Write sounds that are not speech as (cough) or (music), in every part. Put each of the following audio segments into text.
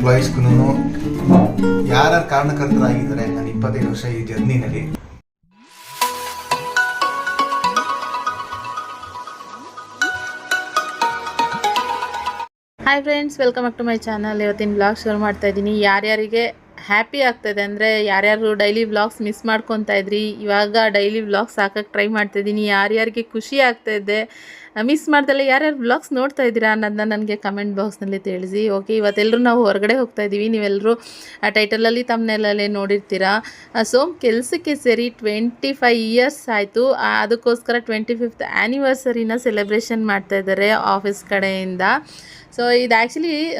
ಎಂಪ್ಲಾಯೀಸ್ಗೂ ಯಾರ್ಯಾರು ಕಾರಣಕರ್ತರಾಗಿದ್ದಾರೆ ನಾನು ಇಪ್ಪತ್ತೈದು ವರ್ಷ ಈ ಜರ್ನಿನಲ್ಲಿ. Hi friends welcome back to my channel ಇವತ್ತಿನ ಬ್ಲಾಗ್ ಶುರು ಮಾಡ್ತಾ ಇದ್ದೀನಿ. ಯಾರ್ಯಾರಿಗೆ ಹ್ಯಾಪಿ ಆಗ್ತಾಯಿದೆ ಅಂದರೆ ಯಾರ್ಯಾರು ಡೈಲಿ ವ್ಲಾಗ್ಸ್ ಮಿಸ್ ಮಾಡ್ಕೊತಾ ಇದ್ರಿ, ಇವಾಗ ಡೈಲಿ ವ್ಲಾಗ್ಸ್ ಹಾಕಕ್ಕೆ ಟ್ರೈ ಮಾಡ್ತಾ ಇದ್ದೀನಿ. ಯಾರ್ಯಾರಿಗೆ ಖುಷಿ ಆಗ್ತಾ ಇದೆ ಮಿಸ್ ಮಾಡ್ದಲ್ಲ ಯಾರ್ಯಾರು ವ್ಲಾಗ್ಸ್ ನೋಡ್ತಾ ಇದ್ದೀರಾ ಅನ್ನೋದನ್ನ ನನಗೆ ಕಮೆಂಟ್ ಬಾಕ್ಸ್ನಲ್ಲಿ ತಿಳಿಸಿ ಓಕೆ ಇವತ್ತೆಲ್ಲರೂ ನಾವು ಹೊರಗಡೆ ಹೋಗ್ತಾ ಇದ್ದೀವಿ ನೀವೆಲ್ಲರೂ ಟೈಟಲಲ್ಲಿ ತಮ್ಮನೆಲ್ಲೇ ನೋಡಿರ್ತೀರಾ. ಸೊ ಕೆಲಸಕ್ಕೆ ಸೇರಿ ಟ್ವೆಂಟಿ ಫೈವ್ ಇಯರ್ಸ್ ಆಯಿತು ಅದಕ್ಕೋಸ್ಕರ ಟ್ವೆಂಟಿ ಫಿಫ್ತ್ ಆ್ಯನಿವರ್ಸರಿನ ಸೆಲೆಬ್ರೇಷನ್ ಮಾಡ್ತಾ ಇದ್ದಾರೆ ಆಫೀಸ್ ಕಡೆಯಿಂದ. ಸೊ ಇದು ಆ್ಯಕ್ಚುಲಿ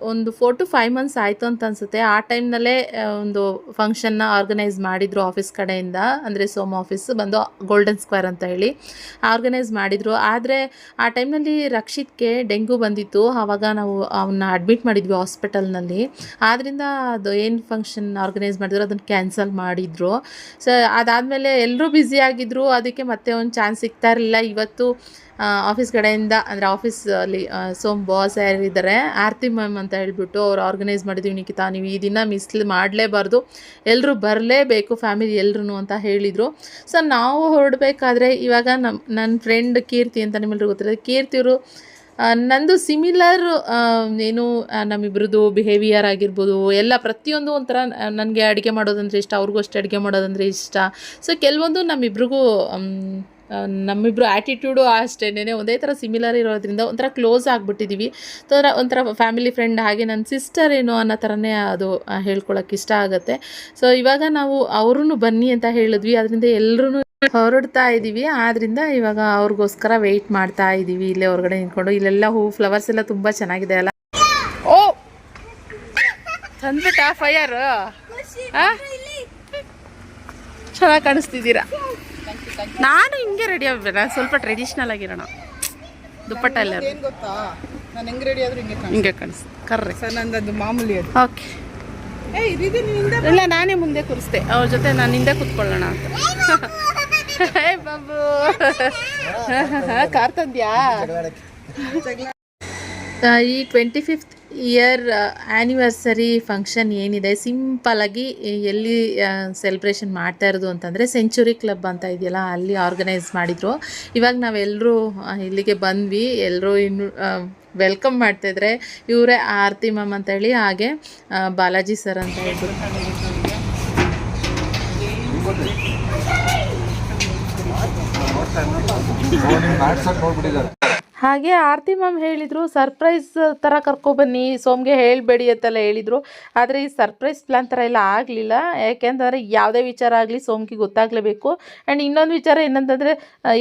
ಒಂದು ಫೋರ್ ಟು ಫೈವ್ ಮಂತ್ಸ್ ಆಯಿತು ಅಂತ ಅನಿಸುತ್ತೆ. ಆ ಟೈಮ್ನಲ್ಲೇ ಒಂದು ಫಂಕ್ಷನ್ನ ಆರ್ಗನೈಸ್ ಮಾಡಿದರು ಆಫೀಸ್ ಕಡೆಯಿಂದ. ಅಂದರೆ ಸೋಮ್ ಆಫೀಸ್ ಬಂದು ಗೋಲ್ಡನ್ ಸ್ಕ್ವೇರ್ ಅಂತ ಹೇಳಿ. ಆರ್ಗನೈಸ್ ಮಾಡಿದರು. ಆದರೆ, ಆ ಟೈಮ್ನಲ್ಲಿ ರಕ್ಷಿತ್ಗೆ ಡೆಂಗು ಬಂದಿತ್ತು. ಆವಾಗ ನಾವು ಅವನ್ನ ಅಡ್ಮಿಟ್ ಮಾಡಿದ್ವಿ ಹಾಸ್ಪಿಟಲ್ನಲ್ಲಿ ಆದ್ದರಿಂದ ಅದು ಏನು ಫಂಕ್ಷನ್ ಆರ್ಗನೈಸ್ ಮಾಡಿದ್ರು, ಅದನ್ನು ಕ್ಯಾನ್ಸಲ್ ಮಾಡಿದರು. ಸೊ ಅದಾದಮೇಲೆ ಎಲ್ಲರೂ ಬ್ಯುಸಿ ಆಗಿದ್ದರು ಅದಕ್ಕೆ ಮತ್ತೆ ಒಂದು ಚಾನ್ಸ್ ಸಿಗ್ತಾ ಇರಲಿಲ್ಲ. ಇವತ್ತು ಆಫೀಸ್ ಕಡೆಯಿಂದ, ಅಂದರೆ ಆಫೀಸಲ್ಲಿ ಸೋಮ್ ಬಾಸ್ ಯಾರಿದ್ದಾರೆ ಆರ್ತಿ ಮ್ಯಾಮ್ ಅಂತ ಹೇಳಿಬಿಟ್ಟು ಅವ್ರು ಆರ್ಗನೈಸ್ ಮಾಡಿದ್ದೀವಿ ನಿಖಿತಾ. ನೀವು ಈ ದಿನ ಮಿಸ್ ಮಾಡಲೇಬಾರ್ದು. ಎಲ್ಲರೂ ಬರಲೇಬೇಕು ಫ್ಯಾಮಿಲಿ ಎಲ್ಲರೂ ಅಂತ ಹೇಳಿದರು. ಸೊ ನಾವು ಹೊರಡಬೇಕಾದ್ರೆ ಇವಾಗ ನನ್ನ ಫ್ರೆಂಡ್ ಕೀರ್ತಿ ಅಂತ ನಿಮ್ಮೆಲ್ಲರಿಗೂ ಗೊತ್ತಿರೋದು. ಕೀರ್ತಿ ಅವರು ನಂದು ಸಿಮಿಲರ್ ಏನು ನಮ್ಮಿಬ್ರದ್ದು ಬಿಹೇವಿಯರ್ ಆಗಿರ್ಬೋದು, ಎಲ್ಲ ಪ್ರತಿಯೊಂದು ಒಂಥರ ನನಗೆ ಅಡುಗೆ ಮಾಡೋದಂದರೆ ಇಷ್ಟ, ಅವ್ರಿಗೂ ಅಷ್ಟೇ ಅಡುಗೆ ಮಾಡೋದಂದರೆ ಇಷ್ಟ. ಸೊ ಕೆಲವೊಂದು ನಮ್ಮಿಬ್ರಿಗೂ ನಮ್ಮಿಬ್ರು ಆ್ಯಟಿಟ್ಯೂಡು ಅಷ್ಟೇನೇ ಒಂದೇ ಥರ ಸಿಮಿಲರ್ ಇರೋದ್ರಿಂದ ಒಂಥರ ಕ್ಲೋಸ್ ಆಗಿಬಿಟ್ಟಿದ್ದೀವಿ ಒಂಥರ ಒಂಥರ ಫ್ಯಾಮಿಲಿ ಫ್ರೆಂಡ್ ಹಾಗೆ ನನ್ನ ಸಿಸ್ಟರ್ ಏನು ಅನ್ನೋ ಥರನೇ ಅದು ಹೇಳ್ಕೊಳಕ್ಕೆ ಇಷ್ಟ ಆಗುತ್ತೆ. ಸೊ ಇವಾಗ ನಾವು ಅವ್ರೂ ಬನ್ನಿ ಅಂತ ಹೇಳಿದ್ವಿ. ಅದರಿಂದ ಎಲ್ಲರೂ ಹೊರಡ್ತಾ ಇದ್ದೀವಿ ಆದ್ರಿಂದ ಇವಾಗ ಅವ್ರಿಗೋಸ್ಕರ ವೆಯ್ಟ್ ಮಾಡ್ತಾ ಇದ್ದೀವಿ ಇಲ್ಲೇ ಹೊರಗಡೆ ನಿಂತ್ಕೊಂಡು. ಇಲ್ಲೆಲ್ಲ ಹೂ ಫ್ಲವರ್ಸ್ ಎಲ್ಲ ತುಂಬ ಚೆನ್ನಾಗಿದೆ ಅಲ್ಲ? ಓ! ತಂದ್ಬಿಟ್ಟ ಫಯರ್ ಚೆನ್ನಾಗಿ ಕಾಣಿಸ್ತಿದ್ದೀರಾ? ನಾನು ಹಿಂಗೆ ರೆಡಿ ಆಗ್ಬೇಡ ಸ್ವಲ್ಪ ಟ್ರೆಡಿಷ್ನಲ್ ಆಗಿರೋಣ. ದುಪ್ಪಟ್ಟ ಎಲ್ಲ ಏನ್ ಗೊತ್ತಾ? ನಾನು ಹೆಂಗ್ ರೆಡಿ ಆದ್ರೂ ಹಿಂಗೆ ಕಾಣಿಸ್ ಹಿಂಗೆ ಕಾಣಿಸ್ ಕರ್ರೆ ಸರ್ ನಂದದು ಮಾಮೂಲಿ ಅದು. ಓಕೆ ನಿಂದ ಇಲ್ಲ ನಾನೇ ಮುಂದೆ ಕೂರಿಸ್ದೆ. ಅವ್ರ ಜೊತೆ ನಾನು ಹಿಂದೆ ಕೂತ್ಕೊಳ್ಳೋಣ ಅಂತ. ಬಾಬು. (laughs) ಕಾರ್ ತಂದ್ಯಾ ಈ twenty fifth year anniversary function ಏನಿದೆ? ಸಿಂಪಲಾಗಿ ಎಲ್ಲಿ ಸೆಲೆಬ್ರೇಷನ್ ಮಾಡ್ತಾ ಇರೋದು ಅಂತಂದರೆ ಸೆಂಚುರಿ ಕ್ಲಬ್ ಅಂತ ಇದೆಯಲ್ಲ, ಅಲ್ಲಿ ಆರ್ಗನೈಸ್ ಮಾಡಿದರು. ಇವಾಗ ನಾವೆಲ್ಲರೂ ಇಲ್ಲಿಗೆ ಬಂದ್ವಿ. ಎಲ್ಲರೂ ಇನ್ನು ವೆಲ್ಕಮ್ ಮಾಡ್ತಾಯಿದ್ರೆ ಇವರೇ ಆರತಿ ಮ್ಯಾಮ್ ಅಂತ ಹೇಳಿ, ಹಾಗೆ ಬಾಲಾಜಿ ಸರ್ ಅಂತ ಹೇಳ್ಬಿಟ್ಟು. ನೋಡ್ಬಿಟ್ಟಿದ್ದಾರೆ ಹಾಗೆ ಆರತಿ ಮ್ಯಾಮ್ ಹೇಳಿದರು, ಸರ್ಪ್ರೈಸ್ ಥರ ಕರ್ಕೊಬನ್ನಿ, ಸೋಮ್ಗೆ ಹೇಳಬೇಡಿ ಅಂತೆಲ್ಲ ಹೇಳಿದರು. ಆದರೆ ಈ ಸರ್ಪ್ರೈಸ್ ಪ್ಲ್ಯಾನ್ ಥರ ಎಲ್ಲ ಆಗಲಿಲ್ಲ. ಯಾಕೆಂತಂದರೆ ಯಾವುದೇ ವಿಚಾರ ಆಗಲಿ ಸೋಮ್ಗೆ ಗೊತ್ತಾಗಲೇಬೇಕು. ಆ್ಯಂಡ್ ಇನ್ನೊಂದು ವಿಚಾರ ಏನಂತಂದರೆ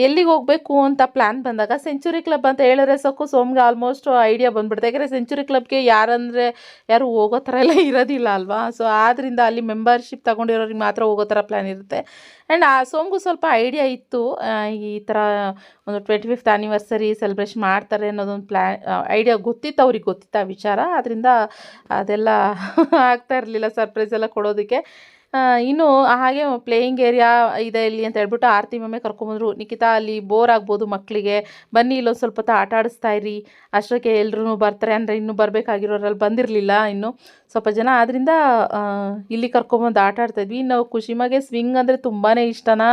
ಎಲ್ಲಿಗೆ ಹೋಗಬೇಕು? ಅಂತ ಪ್ಲ್ಯಾನ್ ಬಂದಾಗ ಸೆಂಚುರಿ ಕ್ಲಬ್ ಅಂತ ಹೇಳಿದ್ರೆ ಸಾಕು ಸೋಮ್ಗೆ ಆಲ್ಮೋಸ್ಟ್ ಐಡಿಯಾ ಬಂದ್ಬಿಡುತ್ತೆ. ಯಾಕಂದರೆ ಸೆಂಚುರಿ ಕ್ಲಬ್ಗೆ ಯಾರಂದರೆ ಯಾರು ಹೋಗೋ ಥರ ಎಲ್ಲ ಇರೋದಿಲ್ಲ ಅಲ್ವಾ? ಸೊ ಆದ್ದರಿಂದ ಅಲ್ಲಿ ಮೆಂಬರ್ಶಿಪ್ ತಗೊಂಡಿರೋರಿಗೆ ಮಾತ್ರ ಹೋಗೋ ಥರ ಪ್ಲ್ಯಾನ್ ಇರುತ್ತೆ. ಆ್ಯಂಡ್ ಆ, ಸೋಂಗು ಸ್ವಲ್ಪ ಐಡಿಯಾ ಇತ್ತು. ಈ ಥರ ಒಂದು ಟ್ವೆಂಟಿ ಫಿಫ್ತ್ ಆ್ಯನಿವರ್ಸರಿ ಸೆಲೆಬ್ರೇಷನ್ ಮಾಡ್ತಾರೆ ಅನ್ನೋದೊಂದು ಪ್ಲ್ಯಾನ್ ಐಡಿಯಾ ಗೊತ್ತಿತ್ತು, ಅವ್ರಿಗೆ ಗೊತ್ತಿತ್ತು ಆ ವಿಚಾರ. ಅದರಿಂದ ಅದೆಲ್ಲ (laughs) ಆಗ್ತಾ ಇರಲಿಲ್ಲ ಸರ್ಪ್ರೈಸ್ ಎಲ್ಲ ಕೊಡೋದಕ್ಕೆ. ಇನ್ನು ಹಾಗೆ ಪ್ಲೇಯಿಂಗ್ ಏರಿಯಾ ಇದೆ ಇಲ್ಲಿ ಅಂತ ಹೇಳ್ಬಿಟ್ಟು ಆರತಿ ಕರ್ಕೊಂಡು ಕರ್ಕೊಂಬಂದ್ರು. ನಿಖಿತಾ, ಅಲ್ಲಿ ಬೋರ್ ಆಗ್ಬೋದು ಮಕ್ಕಳಿಗೆ ಬನ್ನಿ, ಇಲ್ಲೊಂದು ಸ್ವಲ್ಪ ಹೊತ್ತು ಆಟ ಆಡಿಸ್ತಾ ಇರಿ. ಅಷ್ಟಕ್ಕೆ ಎಲ್ಲರೂ ಬರ್ತಾರೆ. ಅಂದರೆ ಇನ್ನೂ ಬರಬೇಕಾಗಿರೋರಲ್ಲಿ ಬಂದಿರಲಿಲ್ಲ ಇನ್ನು. ಸ್ವಲ್ಪ ಜನ ಆದ್ದರಿಂದ ಇಲ್ಲಿ ಕರ್ಕೊಂಬಂದು ಆಟ ಆಡ್ತಾಯಿದ್ವಿ ಇನ್ನು ಖುಷಿಮಾಗೆ ಸ್ವಿಂಗ್ ಅಂದರೆ ತುಂಬಾ ಇಷ್ಟನಾ?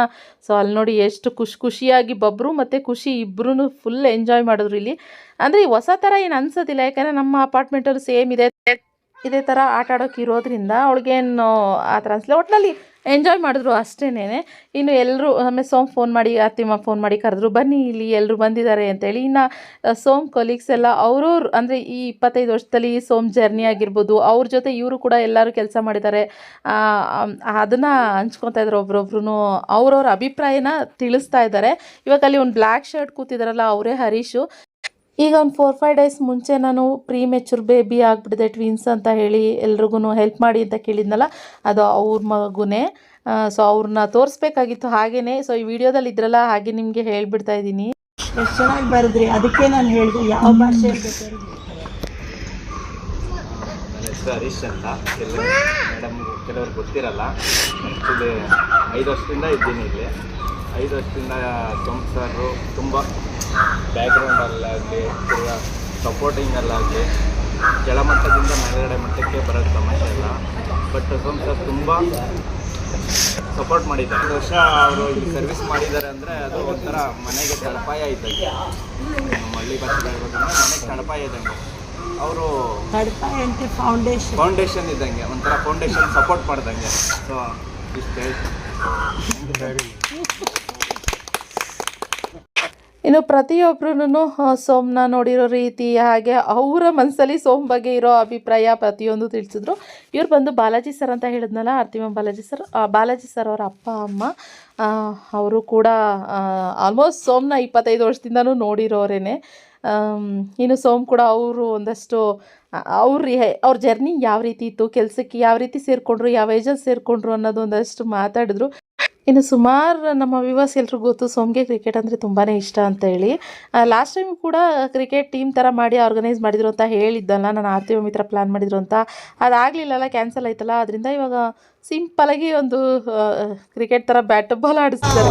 ಸೊ ಅಲ್ಲಿ ನೋಡಿ ಎಷ್ಟು ಖುಷಿ, ಖುಷಿಯಾಗಿ ಬಬ್ರು ಮತ್ತು ಖುಷಿ ಇಬ್ಬರೂ ಫುಲ್ ಎಂಜಾಯ್ ಮಾಡಿದ್ರು ಇಲ್ಲಿ. ಅಂದರೆ ಹೊಸ ಥರ ಏನು ಅನ್ಸೋದಿಲ್ಲ. ಯಾಕಂದರೆ ನಮ್ಮ ಅಪಾರ್ಟ್ಮೆಂಟಲ್ಲಿ ಸೇಮ್ ಇದೆ. ಇದೇ ಥರ ಆಟ ಆಡೋಕೆ ಇರೋದ್ರಿಂದ ಅವಳಿಗೇನು ಆ ಥರ ಅನಿಸಲಿಲ್ಲ. ಒಟ್ಟಿನಲ್ಲಿ ಎಂಜಾಯ್ ಮಾಡಿದ್ರು ಅಷ್ಟೇನೆ ಇನ್ನು ಎಲ್ಲರೂ ಆಮೇಲೆ ಸೋಮ್ ಫೋನ್ ಮಾಡಿ, ಅತ್ತಿಮ್ಮ ಫೋನ್ ಮಾಡಿ ಕರೆದ್ರು, ಬನ್ನಿ ಇಲ್ಲಿ ಎಲ್ಲರೂ ಬಂದಿದ್ದಾರೆ ಅಂತೇಳಿ. ಇನ್ನು ಸೋಮ್ ಕೊಲೀಗ್ಸ್ ಎಲ್ಲ ಅವ್ರವ್ರು ಅಂದರೆ ಈ ಇಪ್ಪತ್ತೈದು ವರ್ಷದಲ್ಲಿ ಸೋಮ್ ಜರ್ನಿ ಆಗಿರ್ಬೋದು, ಅವ್ರ ಜೊತೆ ಇವರು ಕೂಡ ಎಲ್ಲರೂ ಕೆಲಸ ಮಾಡಿದ್ದಾರೆ ಅದನ್ನು ಹಂಚ್ಕೊತಾ ಇದ್ದಾರೆ ಒಬ್ರೊಬ್ರು ಅವ್ರವ್ರ ಅಭಿಪ್ರಾಯನ ತಿಳಿಸ್ತಾ ಇದ್ದಾರೆ ಇವಾಗ ಅಲ್ಲಿ ಒಂದು ಬ್ಲ್ಯಾಕ್ ಶರ್ಟ್ ಕೂತಿದಾರಲ್ಲ, ಅವರೇ ಹರೀಶು. ಈಗ ಒಂದು ಫೋರ್ ಫೈವ್ ಡೇಸ್ ಮುಂಚೆ ನಾನು ಪ್ರೀ ಮೆಚೂರ್ ಬೇಬಿ ಆಗಿಬಿಟ್ಟಿದೆ ಟ್ವಿನ್ಸ್ ಅಂತ ಹೇಳಿ ಎಲ್ರಿಗೂ ಹೆಲ್ಪ್ ಮಾಡಿ ಅಂತ ಕೇಳಿದ್ನಲ್ಲ ಅದು ಅವ್ರ ಮಗುನೇ. ಸೊ ಅವ್ರನ್ನ ತೋರಿಸ್ಬೇಕಾಗಿತ್ತು ಹಾಗೇ ಸೊ ಈ ವಿಡಿಯೋದಲ್ಲಿ ಇದ್ರಲ್ಲ ಹಾಗೆ ನಿಮಗೆ ಹೇಳ್ಬಿಡ್ತಾ ಇದ್ದೀನಿ. ಎಷ್ಟು ಚೆನ್ನಾಗಿ ಬರೆದ್ರಿ? ಅದಕ್ಕೆ ನಾನು ಹೇಳಿದೆ ಯಾವ ಭಾಷೆ ಹರೀಶ್ ಅಂತ. ಮೇಡಮ್ ಕೆಲವ್ರು ಗೊತ್ತಿರಲ್ಲ. ಆ್ಯಕ್ಚುಲಿ ಐದು ವರ್ಷದಿಂದ ಇದ್ದೀನಿ ಇಲ್ಲಿ. ಐದು ವರ್ಷದಿಂದ ಸೋಮ್ ಸರ್ ತುಂಬ ಬ್ಯಾಕ್ಗ್ರೌಂಡಲ್ಲಾಗಲಿ ತಿರ್ಗಾ ಸಪೋರ್ಟಿಂಗಲ್ಲಾಗಲಿ ಕೆಳಮಟ್ಟದಿಂದ ಮೇಲುಗಡೆ ಮಟ್ಟಕ್ಕೆ ಬರೋದು ಸಮಸ್ಯೆ ಇಲ್ಲ. ಬಟ್ ಸೋಮ್ ಸರ್ ತುಂಬ ಸಪೋರ್ಟ್ ಮಾಡಿದ್ದಾರೆ. ಒಂದು ವರ್ಷ ಅವರು ಇಲ್ಲಿ ಸರ್ವಿಸ್ ಮಾಡಿದ್ದಾರೆ ಅಂದರೆ ಅದು ಒಂಥರ ಮನೆಗೆ ತಳಪಾಯ ಇದ್ದಂಗೆ. ನಮ್ಮ ಹಳ್ಳಿ ಭಾಷೆ ಹೇಳ್ಬೇಕಂದ್ರೆ ಮನೆಗೆ ತಡಪಾಯ ಇದ್ದಂಗೆ. ಅವರು ಫೌಂಡೇಶನ್ ಫೌಂಡೇಶನ್ ಇದ್ದಂಗೆ ಒಂಥರ ಫೌಂಡೇಶನ್ ಸಪೋರ್ಟ್ ಮಾಡ್ದಂಗೆ. ಸೊ ಇಷ್ಟು ಹೇಳ್ತೀನಿ. ಇನ್ನು ಪ್ರತಿಯೊಬ್ಬರೂ ಸೋಮ್ನ ನೋಡಿರೋ ರೀತಿ ಹಾಗೆ ಅವರ ಮನಸ್ಸಲ್ಲಿ ಸೋಮ್ ಬಗ್ಗೆ ಇರೋ ಅಭಿಪ್ರಾಯ ಪ್ರತಿಯೊಂದು ತಿಳಿಸಿದ್ರು. ಇವ್ರು ಬಂದು ಬಾಲಾಜಿ ಸರ್ ಅಂತ ಹೇಳಿದ್ನಲ್ಲ ಆರ್ತಿಮ ಬಾಲಾಜಿ ಸರ್. ಬಾಲಾಜಿ ಸರ್ ಅವರ ಅಪ್ಪ, ಅಮ್ಮ ಅವರು ಕೂಡ ಆಲ್ಮೋಸ್ಟ್ ಸೋಮ್ನ ಇಪ್ಪತ್ತೈದು ವರ್ಷದಿಂದನೂ ನೋಡಿರೋರೇನೆ. ಇನ್ನು ಸೋಮ್ ಕೂಡ ಅವರು ಒಂದಷ್ಟು ಅವ್ರ ಅವ್ರ ಜರ್ನಿ ಯಾವ ರೀತಿ ಇತ್ತು, ಕೆಲಸಕ್ಕೆ ಯಾವ ರೀತಿ ಸೇರಿಕೊಂಡ್ರು, ಯಾವ ಏಜಲ್ಲಿ ಸೇರಿಕೊಂಡ್ರು ಅನ್ನೋದು ಒಂದಷ್ಟು ಮಾತಾಡಿದ್ರು. ಇನ್ನು ಸುಮಾರು ನಮ್ಮ ವಿವಾಸ್ ಎಲ್ರಿಗೂ ಗೊತ್ತು ಸೋಮ್ಗೆ ಕ್ರಿಕೆಟ್ ಅಂದರೆ ತುಂಬಾ ಇಷ್ಟ ಅಂತ ಹೇಳಿ. ಲಾಸ್ಟ್ ಟೈಮ್ ಕೂಡ ಕ್ರಿಕೆಟ್ ಟೀಮ್ ಥರ ಮಾಡಿ ಆರ್ಗನೈಸ್ ಮಾಡಿದ್ರು ಅಂತ ಹೇಳಿದ್ದಲ್ಲ. ನಾನು ಆರ್ತಿ ಥರ ಪ್ಲ್ಯಾನ್ ಮಾಡಿದ್ರು ಅಂತ. ಅದಾಗಲಿಲ್ಲಲ್ಲ ಕ್ಯಾನ್ಸಲ್ ಆಯ್ತಲ್ಲ. ಅದರಿಂದ ಇವಾಗ ಸಿಂಪಲಾಗಿ ಒಂದು ಕ್ರಿಕೆಟ್ ಥರ ಬ್ಯಾಟ್ ಬಾಲ್ ಆಡಿಸ್ತಾರೆ.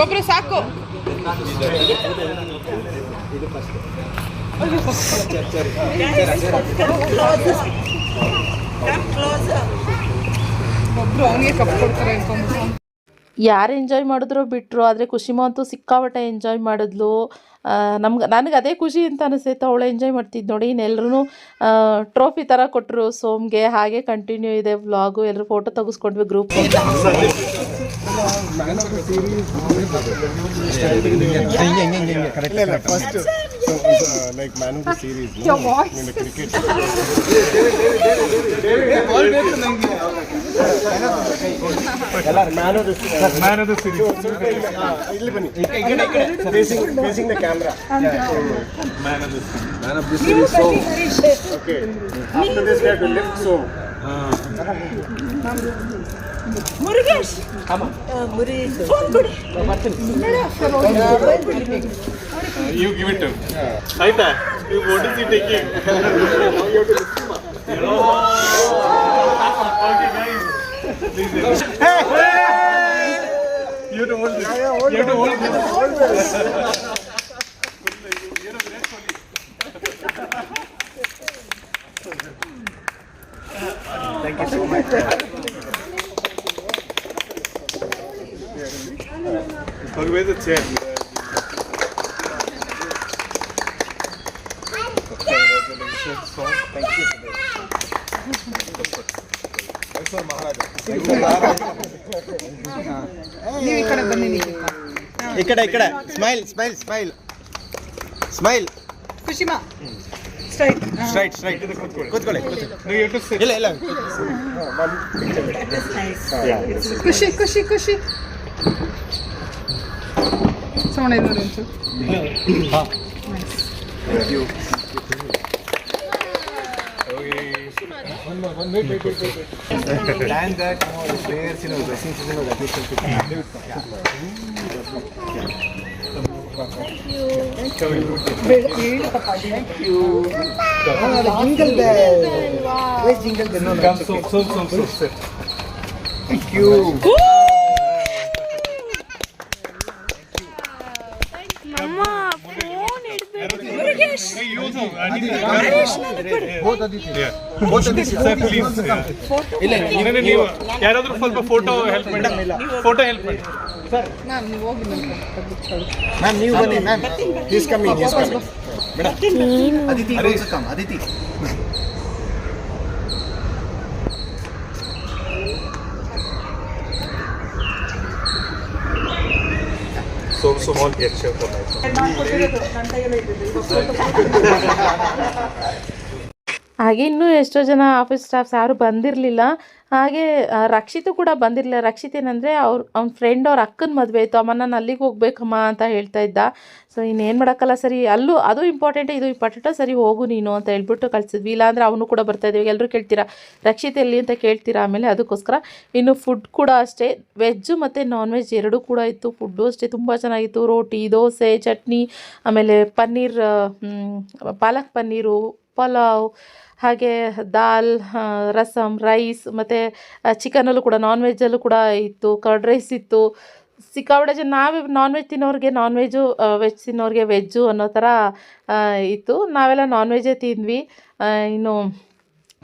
ಒಬ್ಬರು ಸಾಕು. ಯಾರು ಎಂಜಾಯ್ ಮಾಡಿದ್ರು ಬಿಟ್ಟರು ಆದರೆ ಖುಷಿಮಾ ಅಂತೂ ಸಿಕ್ಕಾಪಟ್ಟೆ ಎಂಜಾಯ್ ಮಾಡಿದ್ಲು. ನಮ್ಗೆ ನನಗೆ ಅದೇ ಖುಷಿ ಅಂತ ಅನಿಸ್ತೈತೆ ಅವಳು ಎಂಜಾಯ್ ಮಾಡ್ತಿದ್ದು ನೋಡಿ ಇನ್ನೆಲ್ಲರೂ ಟ್ರೋಫಿ ಥರ ಕೊಟ್ಟರು ಸೋಮ್ಗೆ ಹಾಗೆ ಕಂಟಿನ್ಯೂ ಇದೆ ವ್ಲಾಗು ಎಲ್ಲರೂ ಫೋಟೋ ತೆಗೆಸ್ಕೊಂಡ್ವಿ ಗ್ರೂಪ್ ಇಲ್ಲ ಇಲ್ಲ first like man of the series Cricket man of the series ಇಲ್ಲಿ ಬನ್ನಿ facing facing the camera man of the man of the series so okay after this we have to lift so Murugesh ಮುರಿ phone ಕೊಡಿ you give it ಆಯ್ತಾ you what is it taking You don't hold this. You don't hold this. (laughs) Thank you so much. Where's the chair? Congratulations. So, thank you. Thanks for Maharaja. ಈ ಕಡೆ ಈ ಕಡೆ smile smile smile smile straight straight ಕೂತ್ಕೊಳ್ಳಿ ಕೂತ್ಕೊಳ್ಳಿ. No, you have to sit. ಇಲ್ಲ ಇಲ್ಲ Yeah, yes. ಖುಷಿ ಖುಷಿ ಖುಷಿ ಸೌಂಡ್ ಇದೆ ನೋಡಿ ಒಂಚೂರು Thank you. Plan that players in dressing season that you shall jingle bell ways jingle bell Come, so, so, so, so, sit. Thank you sir please ಇಲ್ಲ ನೀವು ಯಾರಾದ್ರೂ ಸ್ವಲ್ಪ ಫೋಟೋ ಹೆಲ್ಪ್ ಮಾಡಿ ಫೋಟೋ ಹೆಲ್ಪ್ ಮಾಡಿ sir ನಾನು ನೀವು ಹೋಗಿ ma'am ನೀವು ಬನ್ನಿ ಮ್ಯಾಮ್ ಪ್ಲೀಸ್ ಕಮ್ಮಿ ಅದಿತಿ ಕಮ್ ಅದಿತಿ ಸೋಮ್ ಸುಮಾರು ಎಕ್ಸೆಪ್ಟ್ ಹಾಗೆ ಇನ್ನೂ ಎಷ್ಟೋ ಜನ ಆಫೀಸ್ ಸ್ಟಾಫ್ಸ್ ಯಾರು ಬಂದಿರಲಿಲ್ಲ. ಹಾಗೆ ರಕ್ಷಿತು ಕೂಡ ಬಂದಿರಲಿಲ್ಲ. ರಕ್ಷಿತ್ ಏನಂದರೆ ಅವ್ರ, ಅವ್ನ ಫ್ರೆಂಡ್ ಅವ್ರ ಅಕ್ಕನ ಮದುವೆ ಇತ್ತು ಅಮ್ಮ ನಾನು ಅಲ್ಲಿಗೆ ಹೋಗ್ಬೇಕಮ್ಮ ಅಂತ ಹೇಳ್ತಾ ಇದ್ದ. ಸೊ ಇನ್ನೇನು ಮಾಡೋಕ್ಕಲ್ಲ ಸರಿ. ಅಲ್ಲೂ ಅದು ಇಂಪಾರ್ಟೆಂಟ್ ಇದು ಇಂಪಾರ್ಟೆಂಟು ಸರಿ, ಹೋಗು ನೀನು ಅಂತ ಹೇಳ್ಬಿಟ್ಟು ಕಳಿಸಿದ್ವಿ. ಇಲ್ಲಾಂದರೆ ಅವನು ಕೂಡ ಬರ್ತಾ ಇದ್ದೀವಿ ಎಲ್ಲರೂ ಕೇಳ್ತೀರಾ? ರಕ್ಷಿತ್ ಎಲ್ಲಿ ಅಂತ ಕೇಳ್ತೀರಾ? ಆಮೇಲೆ ಅದಕ್ಕೋಸ್ಕರ ಇನ್ನು ಫುಡ್ ಕೂಡ ಅಷ್ಟೇ. ವೆಜ್ಜು ಮತ್ತು ನಾನ್ ವೆಜ್ ಎರಡೂ ಕೂಡ ಇತ್ತು. ಫುಡ್ಡು ಅಷ್ಟೇ. ತುಂಬ ಚೆನ್ನಾಗಿತ್ತು. ರೋಟಿ, ದೋಸೆ, ಚಟ್ನಿ, ಆಮೇಲೆ ಪನ್ನೀರ್ ಪಾಲಕ್ ಪನ್ನೀರು, ಪಲಾವ್ ಹಾಗೆ ದಾಲ್ ರಸಮ್ ರೈಸ್ ಮತ್ತು ಚಿಕನಲ್ಲೂ ಕೂಡ ನಾನ್ ವೆಜ್ಜಲ್ಲೂ ಕೂಡ ಇತ್ತು ಕರ್ಡ್ ರೈಸ್ ಇತ್ತು. ಸಿಕ್ಕಾಪಟ್ಟೆ ಜನ, ನಾವೇ ನಾನ್ ವೆಜ್ ತಿನ್ನೋರಿಗೆ ನಾನ್ ವೆಜ್ಜು ವೆಜ್ ತಿನ್ನೋರಿಗೆ ವೆಜ್ಜು ಅನ್ನೋ ಥರ ಇತ್ತು. ನಾವೆಲ್ಲ ನಾನ್ ವೆಜ್ಜೇ ತಿಂದ್ವಿ. ಇನ್ನು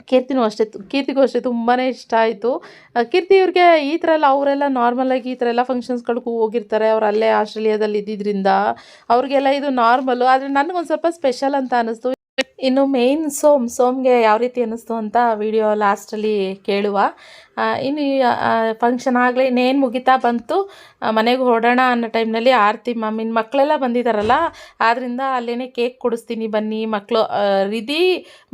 ಕೀರ್ತಿನೂ ಅಷ್ಟೇ ಕೀರ್ತಿಗೂ ಅಷ್ಟೇ ತುಂಬಾ ಇಷ್ಟ ಆಯಿತು. ಕೀರ್ತಿ ಇವ್ರಿಗೆ ಈ ಥರ ಎಲ್ಲ, ಅವರೆಲ್ಲ ನಾರ್ಮಲಾಗಿ ಈ ಥರ ಎಲ್ಲ ಫಂಕ್ಷನ್ಸ್ಗಳಿಗೂ ಹೋಗಿರ್ತಾರೆ. ಅವ್ರು ಅಲ್ಲೇ ಆಸ್ಟ್ರೇಲಿಯಾದಲ್ಲಿ ಇದ್ದಿದ್ದರಿಂದ ಅವ್ರಿಗೆಲ್ಲ ಇದು ನಾರ್ಮಲು ಆದರೆ ನನಗೊಂದು ಸ್ವಲ್ಪ ಸ್ಪೆಷಲ್ ಅಂತ ಅನ್ನಿಸ್ತು ಇನ್ನು ಮೇಯ್ನ್ ಸೋಮ್ ಸೋಮ್ಗೆ ಯಾವ ರೀತಿ ಅನ್ನಿಸ್ತು ಅಂತ ವಿಡಿಯೋ ಲಾಸ್ಟಲ್ಲಿ ಕೇಳುವ. ಇನ್ನು ಫಂಕ್ಷನ್ ಆಗಲಿ ಇನ್ನೇನು ಮುಗಿತಾ ಬಂತು ಮನೆಗೆ ಹೊರಡೋಣ ಅನ್ನೋ ಟೈಮ್ನಲ್ಲಿ ಆರತಿ ಮಮ್ಮಿನ ಮಕ್ಕಳೆಲ್ಲ ಬಂದಿದ್ದಾರಲ್ಲ ಆದ್ದರಿಂದ ಅಲ್ಲೇ ಕೇಕ್ ಕೊಡಿಸ್ತೀನಿ ಬನ್ನಿ ಮಕ್ಕಳು ರಿಧಿ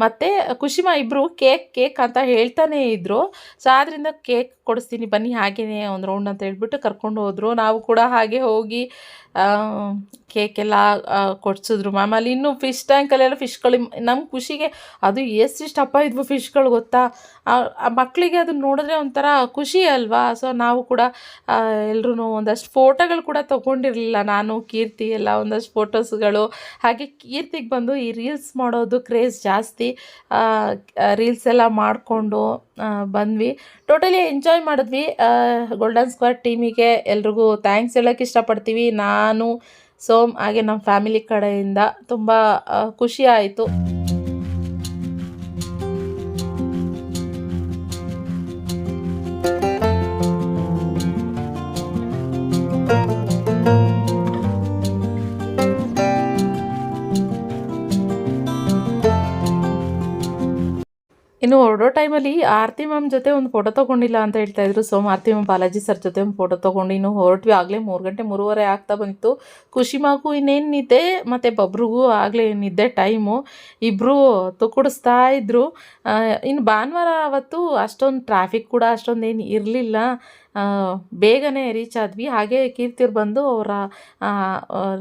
ಮತ್ತು ಖುಷಿಮ ಇಬ್ಬರು ಕೇಕ್ ಕೇಕ್ ಅಂತ ಹೇಳ್ತಾನೇ ಇದ್ದರು ಸೊ ಆದ್ದರಿಂದ ಕೇಕ್ ಕೊಡಿಸ್ತೀನಿ ಬನ್ನಿ ಹಾಗೆಯೇ ಒಂದು ರೌಂಡ್ ಅಂತ ಹೇಳ್ಬಿಟ್ಟು ಕರ್ಕೊಂಡು ಹೋದರು. ನಾವು ಕೂಡ ಹಾಗೆ ಹೋಗಿ ಕೇಕ್ ಎಲ್ಲ ಕೊಡಿಸಿದ್ರು. ಮ್ಯಾಮ್, ಅಲ್ಲಿ ಇನ್ನೂ ಫಿಶ್ ಟ್ಯಾಂಕಲ್ಲೆಲ್ಲ ಫಿಶ್ಗಳು ನಮ್ಮ ಖುಷಿಗೆ, ಅದು ಎಷ್ಟಿಷ್ಟಪ್ಪ ಇದ್ವು ಫಿಶ್ಗಳು ಗೊತ್ತಾ? ಆ ಮಕ್ಕಳಿಗೆ ಅದನ್ನ ನೋಡಿದ್ರೆ ಒಂಥರ ಖುಷಿ ಅಲ್ವಾ? ಸೊ ನಾವು ಕೂಡ ಎಲ್ಲರೂ ಒಂದಷ್ಟು ಫೋಟೋಗಳು ಕೂಡ ತೊಗೊಂಡಿರಲಿಲ್ಲ. ನಾನು, ಕೀರ್ತಿ ಎಲ್ಲ ಒಂದಷ್ಟು ಫೋಟೋಸ್ಗಳು ಹಾಗೆ ಕೀರ್ತಿಗೆ ಬಂದು ಈ ರೀಲ್ಸ್ ಮಾಡೋದು ಕ್ರೇಜ್ ಜಾಸ್ತಿ. ರೀಲ್ಸ್ ಎಲ್ಲ ಮಾಡಿಕೊಂಡು ಬಂದ್ವಿ. ಟೋಟಲಿ ಎಂಜಾಯ್ ಮಾಡಿದ್ವಿ. ಗೋಲ್ಡನ್ ಸ್ಕ್ವಾರ್ ಟೀಮಿಗೆ ಎಲ್ರಿಗೂ ಥ್ಯಾಂಕ್ಸ್ ಹೇಳೋಕ್ಕೆ ಇಷ್ಟಪಡ್ತೀವಿ. ನಾನು, ಸೋಮ್, ಹಾಗೆ ನಮ್ಮ ಫ್ಯಾಮಿಲಿ ಕಡೆಯಿಂದ ತುಂಬ ಖುಷಿ ಆಯಿತು. ಇನ್ನು ಹೊರಡೋ ಟೈಮಲ್ಲಿ ಆರತಿ ಮ್ಯಾಮ್ ಜೊತೆ ಒಂದು ಫೋಟೋ ತೊಗೊಂಡಿಲ್ಲ ಅಂತ ಹೇಳ್ತಾ ಇದ್ರು. So Aarti ma'am Balaji sir ಜೊತೆ ಒಂದು ಫೋಟೋ ತೊಗೊಂಡು ಇನ್ನು ಹೊರಟ್ವಿ. ಆಗಲೇ ಮೂರು ಗಂಟೆ ಮೂರುವರೆ ಆಗ್ತಾ ಬಂತು. ಖುಷಿ ಮಗು ಇನ್ನೇನು ನಿದ್ದೆ ಮತ್ತು ಬಬ್ರಿಗೂ ಆಗಲೇ ನಿದ್ದೆ ಟೈಮು ಇಬ್ಬರು ತುಕುಡಿಸ್ತಾ ಇದ್ದರು ಇನ್ನು ಭಾನುವಾರ ಅವತ್ತು ಅಷ್ಟೊಂದು ಟ್ರಾಫಿಕ್ ಕೂಡ ಅಷ್ಟೊಂದು ಏನು ಇರಲಿಲ್ಲ. ಬೇಗನೆ ರೀಚ್ ಆದ್ವಿ. ಹಾಗೆ ಕೀರ್ತಿಯವ್ರು ಬಂದು ಅವರ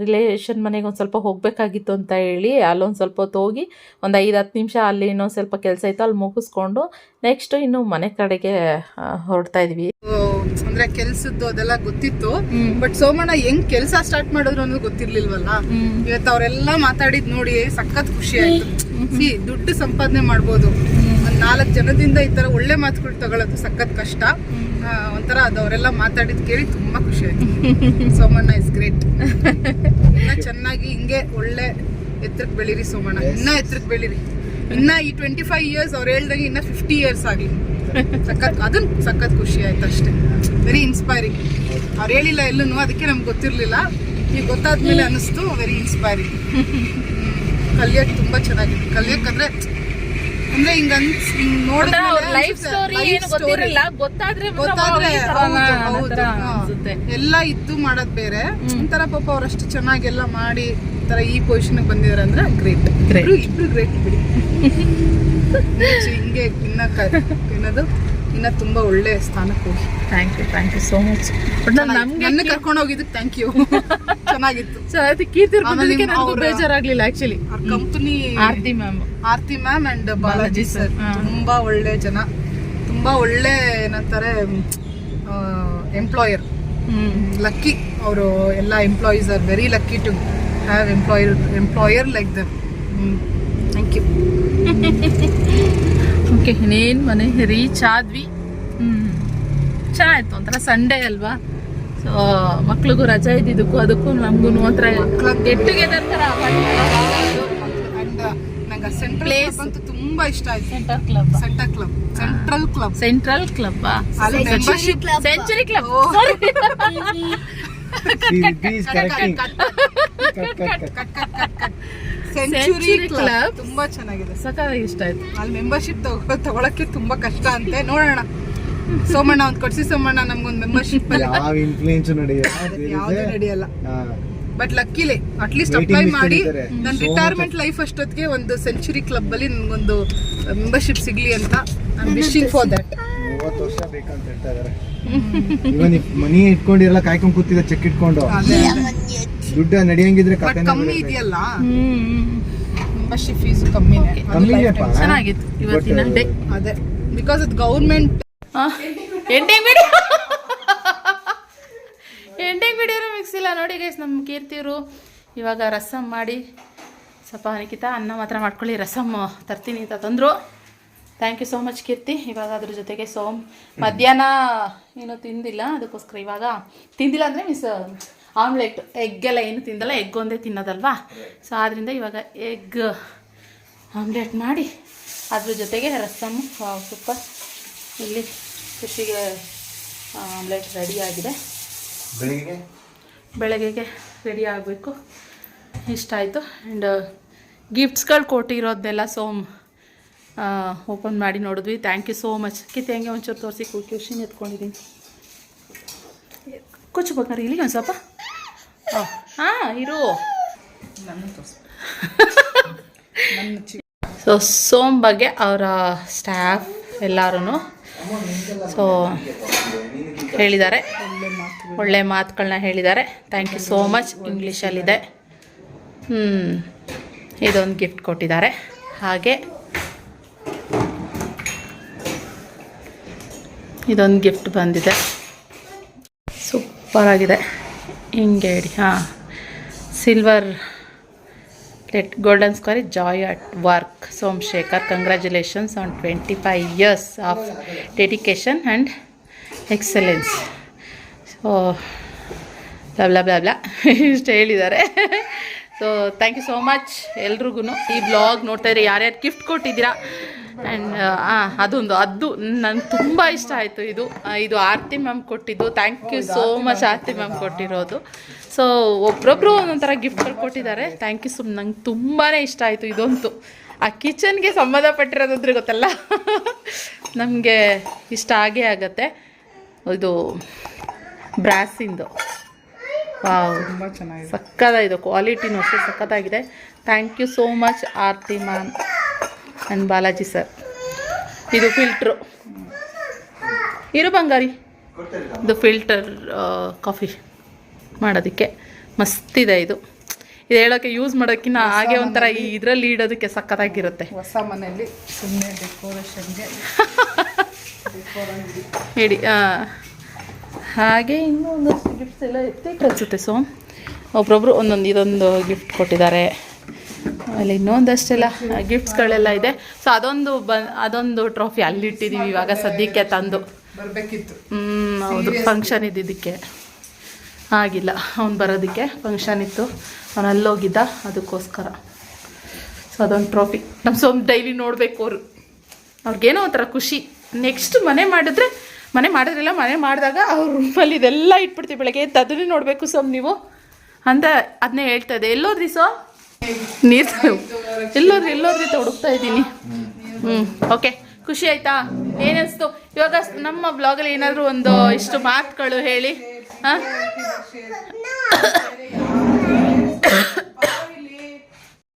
ರಿಲೇಷನ್ ಮನೆಗೆ ಒಂದು ಸ್ವಲ್ಪ ಹೋಗಬೇಕಾಗಿತ್ತು ಅಂತ ಹೇಳಿ ಅಲ್ಲೊಂದು ಸ್ವಲ್ಪ ಹೊತ್ತು ಹೋಗಿ ಒಂದು ಐದು ಹತ್ತು ನಿಮಿಷ ಅಲ್ಲಿ ಇನ್ನೊಂದು ಸ್ವಲ್ಪ ಕೆಲಸ ಇತ್ತು ಅಲ್ಲಿ ಮುಗಿಸ್ಕೊಂಡು ನೆಕ್ಸ್ಟ್ ಇನ್ನು ಮನೆ ಕಡೆಗೆ ಹೊರಡ್ತಾ ಇದ್ವಿ. ಅಂದ್ರೆ ಕೆಲ್ಸದ್ದು ಅದೆಲ್ಲ ಗೊತ್ತಿತ್ತು ಬಟ್ ಸೋಮಣ್ಣ ಹೆಂಗ್ ಕೆಲ್ಸ ಸ್ಟಾರ್ಟ್ ಮಾಡಿದ್ರು ಅನ್ನೋದು ಗೊತ್ತಿರ್ಲಿಲ್ವಲ್ಲ? ಇವತ್ತು ಅವರೆಲ್ಲ ಮಾತಾಡಿದ್ ನೋಡಿ ಸಖತ್ ಖುಷಿ ಆಯ್ತು. ಸಿ ದುಡ್ಡು ಸಂಪಾದನೆ ಮಾಡ್ಬೋದು. ನಾಲ್ಕು ಜನದಿಂದ ಈ ತರ ಒಳ್ಳೆ ಮಾತುಗಳು ತಗೊಳ್ಳೋದು ಸಖತ್ ಕಷ್ಟ. ಒಂಥರ ಅದು ಅವರೆಲ್ಲ ಮಾತಾಡಿದ್ ಕೇಳಿ ತುಂಬಾ ಖುಷಿ ಆಯ್ತು. (laughs) ಸೋಮಣ್ಣ ಇಸ್ ಗ್ರೇಟ್ ಇನ್ನ ಚೆನ್ನಾಗಿ ಹಿಂಗೆ ಒಳ್ಳೆ ಎತ್ತರಕ್ಕೆ ಬೆಳೀರಿ ಸೋಮಣ್ಣ. ಇನ್ನ ಎತ್ತರಕ್ಕೆ ಬೆಳೀರಿ. ಇನ್ನ ಈ ಟ್ವೆಂಟಿ ಫೈವ್ ಇಯರ್ಸ್ ಅವ್ರು ಹೇಳ್ದಂಗೆ ಇನ್ನ ಫಿಫ್ಟಿ ಇಯರ್ಸ್ ಆಗಲಿ. ಸಖತ್ ಅದನ್ನ ಸಖತ್ ಖುಷಿ ಆಯ್ತು ಅಷ್ಟೇ. ವೆರಿ ಇನ್ಸ್ಪೈರಿಂಗ್ ಅವ್ರು ಹೇಳಿಲ್ಲ ಎಲ್ಲೂ ಅದಕ್ಕೆ ನಮ್ಗೆ ಗೊತ್ತಿರಲಿಲ್ಲ. ಈಗ ಗೊತ್ತಾದ್ಮೇಲೆ ಅನಿಸ್ತು ವೆರಿ ಇನ್ಸ್ಪೈರಿಂಗ್ ಕಲಿಯಕ್ಕೆ ತುಂಬಾ ಚೆನ್ನಾಗಿದೆ. ಕಲಿಯಕ್ಕಂದ್ರೆ ಅಂದ್ರೆ ಹಿಂಗ ಹಿಂಗ್ ನೋಡಿದ್ರೆ ಲೈಫ್ ಸ್ಟೋರಿ ಏನು ಗೊತ್ತಿರಲ್ಲ. ಗೊತ್ತಾದ್ರೆ ಗೊತ್ತಾದ್ರೆ. ಅನ್ಸುತ್ತೆ. ಎಲ್ಲ ಇದ್ದು ಮಾಡೋದ್ ಬೇರೆ. ಒಂಥರ ಪಾಪ ಅವ್ರಷ್ಟು ಚೆನ್ನಾಗೆಲ್ಲ ಮಾಡಿ ಒಂಥರ ತರ ಈ ಪೊಸಿಷನ್ ಬಂದಿದಾರೆ ಅಂದ್ರೆ ಗ್ರೇಟ್ ಇಬ್ರು ಇಬ್ರು ಗ್ರೇಟ್ ಬಿಡಿ. (laughs) ಹಿಂಗೆ ಇನ್ನ ತಿನ್ನೋದು ಏನದು ಇನ್ನ ತುಂಬಾ ಒಳ್ಳೆ ಸ್ಥಾನಕ್ಕೆ ಹೋಗಿ. Thank you thank you so much but ನನ್ನ ನಮ್ಗೆ ಕರ್ಕೊಂಡು ಹೋಗಿದ್ದಕ್ಕೆ ಥ್ಯಾಂಕ್ ಯು ಚೆನ್ನಾಗಿತ್ತು. ಸೊ ಅದು ಕೀರ್ತಿ ಬಂದಿದ್ದಕ್ಕೆ ನನಗೂ ಬೇಜಾರಾಗ್ಲಿಲ್ಲ ಆಕ್ಚುಲಿ ಅವ್ರ company Aarti ma'am Aarti ma'am and Balaji sir ತುಂಬ ತುಂಬಾ ಒಳ್ಳೆ ಜನ. ತುಂಬಾ ಒಳ್ಳೆ ಏನಂತಾರೆ ಎಂಪ್ಲಾಯರ್ ಲಕ್ಕಿ ಅವರು ಎಲ್ಲ employees are very lucky to have employer employer like them thank you okay ಇನ್ನೇನು ಮನೆ ರೀಚ್ ಆದ್ವಿ ಹ್ಞೂ ಚೆನ್ನಾಯ್ತು ಒಂಥರ ಸಂಡೇ ಅಲ್ವಾ? ಸೊ ಮಕ್ಳಿಗೂ ರಜಾ ಇದ್ದಿದ್ದಕ್ಕೂ ಅದಕ್ಕೂ ನಮಗೂ ಒಂಥರ ಗೆಟ್ ಟುಗೆದರ್ ಥರ. ಕ್ಲಬ್ ಅಂತೂ ತುಂಬಾ ಇಷ್ಟ ಆಯ್ತು. Centre club centre club central club central club cut cut century club cut cut Cut, cut, cut. Century club ತುಂಬಾ ಚೆನ್ನಾಗಿದೆ. ಸಖತ್ತಾಗಿ ಇಷ್ಟ ಆಯ್ತು. ಅಲ್ಲಿ ಮೆಂಬರ್ಶಿಪ್ ತಗೊಳಕ್ಕೆ ತುಂಬಾ ಕಷ್ಟ ಅಂತೆ. ನೋಡೋಣ. ಸೋಮಣ್ಣ ಒಂದ್ ಕೊಡ್ಸಿ ಸೋಮಣ್ಣ ನಮ್ಗೊಂದ್ ಮೆಂಬರ್ಶಿಪ್ ಯಾವ ಇನ್ಫ್ಲೂಯೆನ್ಸ್ ಯಾವ್ದು ನಡೆಯಲ್ಲ. But luckily at least Waiting apply ಮಾಡಿ. ನನ್ನ ರಿಟೈರ್ಮೆಂಟ್ ಲೈಫ್ ಅಷ್ಟೊತ್ತಿಗೆ ಒಂದು ಸೆಂಚುರಿ ಕ್ಲಬ್ ಅಲ್ಲಿ ನನ್ಗೊಂದು ಮೆಂಬರ್ಶಿಪ್ ಸಿಗ್ಲಿ ಅಂತ ವಿಶಿಂಗ್ ಫಾರ್ ದಟ್ ಮೂವತ್ತು ವರ್ಷ ಬೇಕಂತ ಹೇಳ್ತಾ ಇದಾರೆ ಮನಿ ಇಟ್ಕೊಂಡಿರಲ್ಲ ಕಾಯ್ಕೊಂಡ್ ಕೂತಿದ್ದ ಚೆಕ್ ಇಟ್ಕೊಂಡು. ದುಡ್ಡ ನಡೆಯಂಗಿದ್ರೆ ಬಟ್ ಕಮ್ಮಿ. ಇದೆಯಲ್ಲ? ಮೆಂಬರ್ಶಿಪ್ ಫೀಸ್ ಕಮ್ಮಿನೇ ಅದು ಕಮ್ಮಿ lifetime. ಚೆನ್ನಾಗಿತ್ತು ಇವತ್ತಿನ ಡೇ ಅದೇ. ಬಿಕಾಸ್ ಇದು ಗೌರ್ಮೆಂಟ್ ಎಂಡಿಂಗ್ ವಿಡಿಯೋ ಎಂಡಿಂಗ್ ವಿಡಿಯೋನು ಮಿಕ್ಸ್ ಇಲ್ಲ. ನೋಡಿ ಗೈಸ್ ನಮ್ಮ ಕೀರ್ತಿಯವರು ಇವಾಗ ರಸಮ್ ಮಾಡಿ. ಸ್ವಲ್ಪ ಅನಿಕಿತ ಅನ್ನ ಮಾತ್ರ ಮಾಡ್ಕೊಳ್ಳಿ. ರಸಮ್ ತರ್ತೀನಿ ಅಂತ ತಂದರು. Thank you so much Keerthi. ಇವಾಗ ಅದ್ರ ಜೊತೆಗೆ ಸೋಮ್. ಮಧ್ಯಾಹ್ನ ಏನೂ ತಿಂದಿಲ್ಲ. ಅದಕ್ಕೋಸ್ಕರ ಇವಾಗ ತಿಂದಿಲ್ಲ ಅಂದರೆ ಮೀನ್ಸ್ ಆಮ್ಲೆಟ್ ಎಗ್ ಎಲ್ಲ ಏನು ತಿಂದಲ್ಲ ಎಗ್ ಒಂದೇ ತಿನ್ನೋದಲ್ವಾ? ಸೊ ಆದ್ದರಿಂದ ಇವಾಗ ಎಗ್ ಆಮ್ಲೆಟ್ ಮಾಡಿ ಅದ್ರ ಜೊತೆಗೆ ರಸಮ್ ಸೂಪರ್ ಇಲ್ಲಿ ಖುಷಿಗೆ ಆಮ್ಲೆಟ್ ರೆಡಿ ಆಗಿದೆ. ಬೆಳಿಗ್ಗೆ? ಬೆಳಗ್ಗೆಗೆ ರೆಡಿ ಆಗಬೇಕು. ಇಷ್ಟ ಆಯಿತು. ಆ್ಯಂಡ್ ಗಿಫ್ಟ್ಸ್ಗಳು ಕೊಟ್ಟಿರೋದನ್ನೆಲ್ಲ ಸೋಮ್ ಓಪನ್ ಮಾಡಿ ನೋಡಿದ್ವಿ. ಥ್ಯಾಂಕ್ ಯು ಸೋ ಮಚ್ ಕಿತ್ತೆ ಹಂಗೆ ಒಂಚೂರು ತೋರಿಸಿ ಖುಷಿನ ಎತ್ಕೊಂಡಿದ್ದೀನಿ. ಕೊಚ್ಚಬೇಕಾರೆ ಇಲ್ಲಿ ಒಂದು ಸ್ವಲ್ಪ. ಹಾಂ ಇರು. ಸೊ (laughs) ಸೋಮ್ ಬಗ್ಗೆ ಅವರ ಸ್ಟಾಫ್ ಎಲ್ಲರೂ ಸೊ ಹೇಳಿದ್ದಾರೆ. ಒಳ್ಳೆ ಮಾತುಗಳನ್ನ ಹೇಳಿದ್ದಾರೆ. ಥ್ಯಾಂಕ್ ಯು ಸೋ ಮಚ್ ಇಂಗ್ಲೀಷಲ್ಲಿದೆ ಹ್ಞೂ ಇದೊಂದು ಗಿಫ್ಟ್ ಕೊಟ್ಟಿದ್ದಾರೆ. ಹಾಗೆ ಇದೊಂದು ಗಿಫ್ಟ್ ಬಂದಿದೆ. ಸೂಪರಾಗಿದೆ ಹಿಂಗೆ ಹೇಳಿ ಹಾಂ silver let golden square joy at work Somashekhar congratulations on twenty five years of dedication and excellence so blah blah blah ಇಷ್ಟು ಹೇಳಿದ್ದಾರೆ. So thank you so much ಎಲ್ರಿಗೂ ಈ ಬ್ಲಾಗ್ ನೋಡ್ತಾ ಇದ್ರೆ ಯಾರ್ಯಾರು ಗಿಫ್ಟ್ ಕೊಟ್ಟಿದ್ದೀರಾ? ಆ್ಯಂಡ್ ಅದೊಂದು ಅದು ನಂಗೆ ತುಂಬ ಇಷ್ಟ ಆಯಿತು ಇದು. ಇದು ಆರತಿ ಮ್ಯಾಮ್ ಕೊಟ್ಟಿದ್ದು. Thank you so much Aarti ma'am ಕೊಟ್ಟಿರೋದು. ಸೊ ಒಬ್ರೊಬ್ರು ಒಂದೊಂಥರ ಗಿಫ್ಟ್ಗಳು ಕೊಟ್ಟಿದ್ದಾರೆ. ಥ್ಯಾಂಕ್ ಯು ಸುಮ್ ನಂಗೆ ತುಂಬಾ ಇಷ್ಟ ಆಯಿತು ಇದಂತೂ ಆ ಕಿಚನ್ಗೆ ಸಂಬಂಧಪಟ್ಟಿರೋದಂದ್ರೆ ಗೊತ್ತಲ್ಲ? (laughs) ನಮಗೆ ಇಷ್ಟ ಆಗೇ ಆಗತ್ತೆ. ಇದು ಬ್ರಾಸಿಂದು. ತುಂಬಾ ಚೆನ್ನಾಗಿದೆ. ಸಕ್ಕದ ಇದು ಕ್ವಾಲಿಟಿನೂ ಅಷ್ಟೇ ಸಕ್ಕತ್ತಾಗಿದೆ. Thank you so much Aarti ma'am. And Balaji sir. ಇದು ಫಿಲ್ಟ್ರು ಇರು ಬಂಗಾರಿ. ಇದು ಫಿಲ್ಟರ್ ಕಾಫಿ ಮಾಡೋದಕ್ಕೆ. ಮಸ್ತಿದೆ ಇದು. ಇದು ಹೇಳೋಕ್ಕೆ ಯೂಸ್ ಮಾಡೋಕ್ಕಿಂತ ಹಾಗೆ ಒಂಥರ ಈ ಇದರಲ್ಲಿ ಇಡೋದಕ್ಕೆ ಸಕ್ಕತ್ತಾಗಿರುತ್ತೆ ಹೊಸ ಮನೆಯಲ್ಲಿ ಸುಮ್ಮನೆ ಡೆಕೋರೇಷನ್ಗೆ ಹೇಳಿ ಹಾಗೆ ಇನ್ನೂ ಒಂದಷ್ಟು ಗಿಫ್ಟ್ಸ್ ಎಲ್ಲ ಎತ್ತಿ ಕಳಿಸುತ್ತೆ ಸೊ ಒಬ್ರೊಬ್ರು ಒಂದೊಂದು ಇದೊಂದು ಗಿಫ್ಟ್ ಕೊಟ್ಟಿದ್ದಾರೆ. ಆಮೇಲೆ ಇನ್ನೊಂದಷ್ಟೆಲ್ಲ ಗಿಫ್ಟ್ಸ್ಗಳೆಲ್ಲ ಇದೆ. ಸೊ ಅದೊಂದು ಬ ಅದೊಂದು ಟ್ರೋಫಿ ಅಲ್ಲಿಟ್ಟಿದ್ದೀವಿ ಇವಾಗ ಸದ್ಯಕ್ಕೆ ತಂದು. ಹ್ಞೂ ಹೌದು. ಫಂಕ್ಷನ್ ಇದ್ದಿದ್ದಕ್ಕೆ ಆಗಿಲ್ಲ. ಅವ್ನು ಬರೋದಕ್ಕೆ ಫಂಕ್ಷನ್ ಇತ್ತು. ಅವನು ಅಲ್ಲೋಗಿದ್ದ. ಅದಕ್ಕೋಸ್ಕರ. ಸೊ ಅದೊಂದು ಟ್ರೋಫಿ ನಮ್ಮ ಸೋಮ್ ಡೈಲಿ ನೋಡಬೇಕು ಅವರು. ಅವ್ರಿಗೇನೋ ಒಂಥರ ಖುಷಿ. ನೆಕ್ಸ್ಟ್ ಮನೆ ಮಾಡಿದ್ರೆ ಮನೆ ಮಾಡಿದ್ರಿಲ್ಲ ಮನೆ ಮಾಡಿದಾಗ ಅವ್ರ ರೂಮಲ್ಲಿ ಇದೆಲ್ಲ ಇಟ್ಬಿಡ್ತೀವಿ ಬೆಳಗ್ಗೆ. ಎದ್ದು ಅದನ್ನೇ ನೋಡಬೇಕು ಸೊಮ್ ನೀವು. ಅಂತ ಅದನ್ನೇ ಹೇಳ್ತಾ ಇದೆ ಎಲ್ಲೋದ್ರಿ ಸೋ ನೀರು ಎಲ್ಲೋದ್ರಿ ಎಲ್ಲೋದ್ರಿ ಹುಡುಕ್ತಾ ಇದ್ದೀನಿ. ಹ್ಞೂ ಓಕೆ ಖುಷಿ ಆಯ್ತಾ? ಏನಿಸ್ತು ಇವಾಗ ನಮ್ಮ ಬ್ಲಾಗಲ್ಲಿ ಏನಾದರೂ ಒಂದು ಇಷ್ಟು ಮಾತುಗಳು ಹೇಳಿ, ಹಾಂ?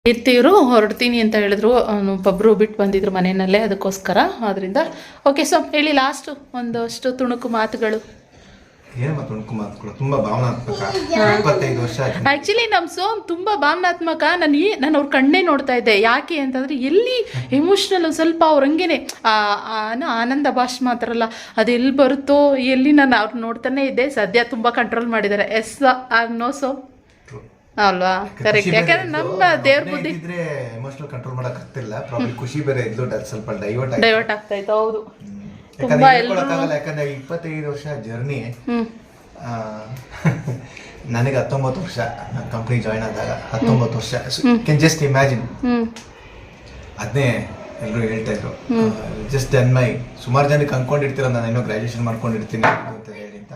ಕೀರ್ತಿಯವರು ಹೊರಡ್ತೀನಿ ಅಂತ ಹೇಳಿದ್ರು. ಒಬ್ಬರು ಬಿಟ್ಟು ಬಂದಿದ್ರು ಮನೆಯಲ್ಲೇ, ಅದಕ್ಕೋಸ್ಕರ. ಅದರಿಂದ ಓಕೆ ಸೊ ಹೇಳಿ ಲಾಸ್ಟು ಒಂದಷ್ಟು ತುಣುಕು ಮಾತುಗಳು. ಏನು ತುಂಬಾ ಭಾವನಾತ್ಮಕ ಇಪ್ಪತ್ತೈದು ವರ್ಷ ಆಯ್ತು. ಆ್ಯಕ್ಚುಲಿ ನಮ್ಮ ಸೋಮ್ ತುಂಬ ಭಾವನಾತ್ಮಕ. ನಾನು ಈ ನಾನು ಅವ್ರ ಕಣ್ಣೇ ನೋಡ್ತಾ ಇದ್ದೆ. ಯಾಕೆ ಅಂತಂದ್ರೆ ಎಲ್ಲಿ ಎಮೋಷನಲ್ ಒಂದು ಸ್ವಲ್ಪ ಅವ್ರ ಹಂಗೇನೆ ಆನಂದ ಭಾಷೆ ಮಾತ್ರಲ್ಲ ಅದು ಎಲ್ಲಿ ಬರುತ್ತೋ ಎಲ್ಲಿ ನಾನು ಅವ್ರು ನೋಡ್ತಾನೆ ಇದ್ದೆ. ಸದ್ಯ ತುಂಬಾ ಕಂಟ್ರೋಲ್ ಮಾಡಿದ್ದಾರೆ. ಎಸ್ ಆರ್ ನೋ ಸೋ ಅಲ್ವಾ? ಕರೆಕ್ಟ್ ಯಾಕಂದ್ರೆ ನಮ್ಮ ದೇವ್ರ ಬುದ್ಧಿ ಇದ್ರೆ ಎಮೋಷನಲ್ ಕಂಟ್ರೋಲ್ ಮಾಡಕ್ ಆಗ್ತಿಲ್ಲ. ಖುಷಿ ಬೇರೆ ಇದ್ಲು ಅದು ಸ್ವಲ್ಪ ಡೈವರ್ಟ್ ಆಯ್ತು ಡೈವರ್ಟ್ ಆಗ್ತಾ ಇತ್ತು. ಹೌದು. ತುಂಬಾ ಹೇಳ್ಕೊಳಕ್ಕಾಗಲ್ಲ ಯಾಕಂದ್ರೆ ಇಪ್ಪತ್ತೈದು ವರ್ಷ ಜರ್ನಿ ನನಗೆ ಹತ್ತೊಂಬತ್ತು ವರ್ಷ ಕಂಪ್ನಿ ಜಾಯ್ನ್ ಆದಾಗ ಹತ್ತೊಂಬತ್ತು ವರ್ಷ. ಕ್ಯಾನ್ ಜಸ್ಟ್ ಇಮ್ಯಾಜಿನ್ ಅದನ್ನೇ ಎಲ್ಲರೂ ಹೇಳ್ತಾ ಇದ್ರು. ಜಸ್ಟ್ ದೆನ್ ಮೈ ಸುಮಾರು ಜನಕ್ಕೆ ಅನ್ಕೊಂಡಿರ್ತೀರ ನಾನು ಏನೋ ಗ್ರಾಜುಯೇಷನ್ ಮಾಡ್ಕೊಂಡಿರ್ತೀನಿ ಅಂತ ಹೇಳಿ ಅಂತ.